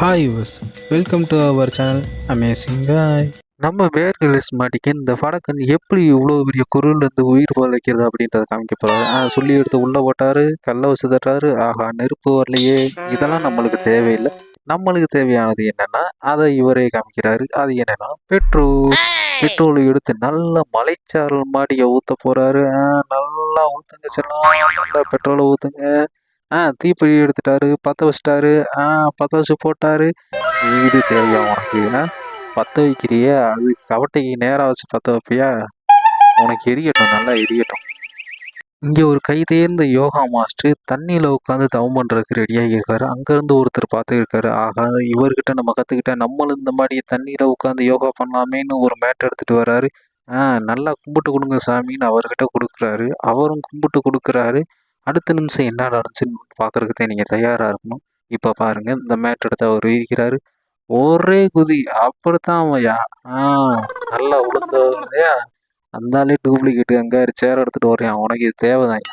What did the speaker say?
Hi use welcome to our channel amazing hi நம்ம வேர்கலிஸ் மாட்டிக்கு இந்த படக்கன் எப்படி இவ்வளோ பெரிய குரல்லேருந்து உயிர் போல வைக்கிறது அப்படின்றத காமிக்க போகிறாரு சொல்லி எடுத்து உள்ளே போட்டாரு கல்லை வச்சு தட்டாரு ஆஹா நெருப்பு வரலையே. இதெல்லாம் நம்மளுக்கு தேவையில்லை. நம்மளுக்கு தேவையானது என்னன்னா அதை இவரே காமிக்கிறாரு. அது என்னன்னா பெட்ரோல் பெட்ரோல் எடுத்து நல்ல மலைச்சாரல் மாடியை ஊற்ற போகிறாரு நல்லா ஊற்றுங்க செல்லம் நல்லா பெட்ரோலை ஊற்றுங்க ஆ தீப்பொழி எடுத்துட்டாரு பற்ற வச்சிட்டாரு ஆ பற்ற வச்சு போட்டாரு. இது தேவையா உனக்கு? ஆ பற்ற வைக்கிறியே? அது கவட்டைக்கு நேராக வச்சு பற்ற வைப்பியா? உனக்கு எரியட்டும் நல்லா எரியட்டும். இங்கே ஒரு கை தேர்ந்த யோகா மாஸ்டர் தண்ணியில் உட்காந்து தவம் பண்ணுறதுக்கு ரெடியாக இருக்காரு. அங்கேருந்து ஒருத்தர் பார்த்துருக்காரு ஆகா இவர்கிட்ட நம்ம கற்றுக்கிட்டா நம்மளும் இந்த மாதிரி தண்ணியில் உட்காந்து யோகா பண்ணலாமேன்னு ஒரு மேட் எடுத்துகிட்டு வராரு. ஆ நல்லா கும்பிட்டு கொடுங்க சாமின்னு அவர்கிட்ட கொடுக்குறாரு. அவரும் கும்பிட்டு கொடுக்குறாரு. அடுத்த நிமிஷம் என்ன நடந்துச்சுன்னு பார்க்குறதுக்கு நீங்கள் தயாராக இருக்கணும். இப்போ பாருங்க இந்த மேட் எடுத்து அவர் இருக்கிறாரு ஒரே குதி அப்படித்தான் அவன்யா ஆ நல்லா உளுந்தா அந்தாலே டூப்ளிகேட் அங்கே சேர் எடுத்துகிட்டு வரையான் உனக்கு இது தேவைதான்